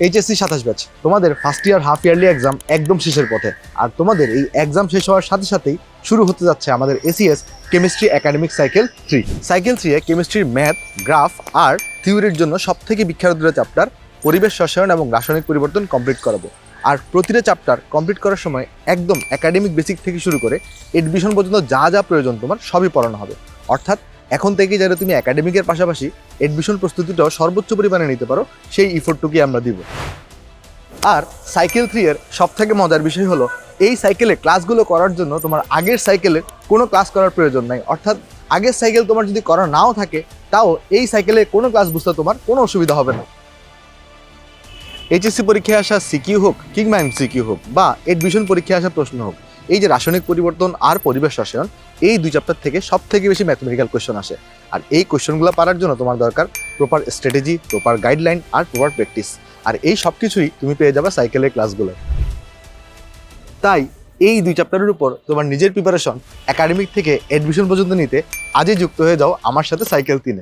HSC সাতাশ batch তোমাদের first year half yearly exam একদম শেষের পথে। আর তোমাদের এই এক্সাম শেষ হওয়ার সাথে সাথেই শুরু হতে যাচ্ছে আমাদের ACS chemistry academic cycle three cycle three এ কেমিস্ট্রির ম্যাথ গ্রাফ আর থিওরির জন্য সব থেকে বিখ্যাত দুটো চ্যাপ্টার পরিবেশ রসায়ন এবং রাসায়নিক পরিবর্তন কমপ্লিট করাবো। আর প্রতিটা চ্যাপ্টার কমপ্লিট করার সময় একদম একাডেমিক বেসিক থেকে শুরু করে এডমিশন পর্যন্ত যা যা প্রয়োজন তোমার সবই পড়ানো হবে। অর্থাৎ এখন থেকেই যারা তুমি একাডেমিকের পাশাপাশি এডমিশন প্রস্তুতিটাও সর্বোচ্চ পরিমাণে নিতে পারো, সেই ইফোর্টটুকুই আমরা দিব। আর সাইকেল থ্রি এর সব থেকে মজার বিষয় হলো, এই সাইকেলে ক্লাসগুলো করার জন্য তোমার আগের সাইকেলে কোনো ক্লাস করার প্রয়োজন নাই। অর্থাৎ আগের সাইকেল তোমার যদি করা নাও থাকে, তাও এই সাইকেলে কোনো ক্লাস বুঝতে তোমার কোনো অসুবিধা হবে না। এইচএসসি পরীক্ষায় আসা সিকিউ হোক কিংবা এমসিকিউ হোক বা এডমিশন পরীক্ষায় আসা প্রশ্ন হোক এই যে রাসায়নিক পরিবর্তন আর পরিবেশ রসায়ন, এই দুই চ্যাপ্টার থেকে সব থেকে বেশি ম্যাথমেটিক্যাল কোয়েশ্চন আসে। আর এই কোয়েশ্চনগুলো পারার জন্য তোমার দরকার প্রপার স্ট্র্যাটেজি প্রপার গাইডলাইন আর প্রপার প্র্যাকটিস আর এই সব কিছুই তুমি পেয়ে যাবে সাইকেলের ক্লাসগুলো তাই এই দুই চ্যাপ্টারের উপর তোমার নিজের প্রিপারেশন একাডেমিক থেকে অ্যাডমিশন পর্যন্ত নিতে আজই যুক্ত হয়ে যাও আমার সাথে সাইকেল তিনে।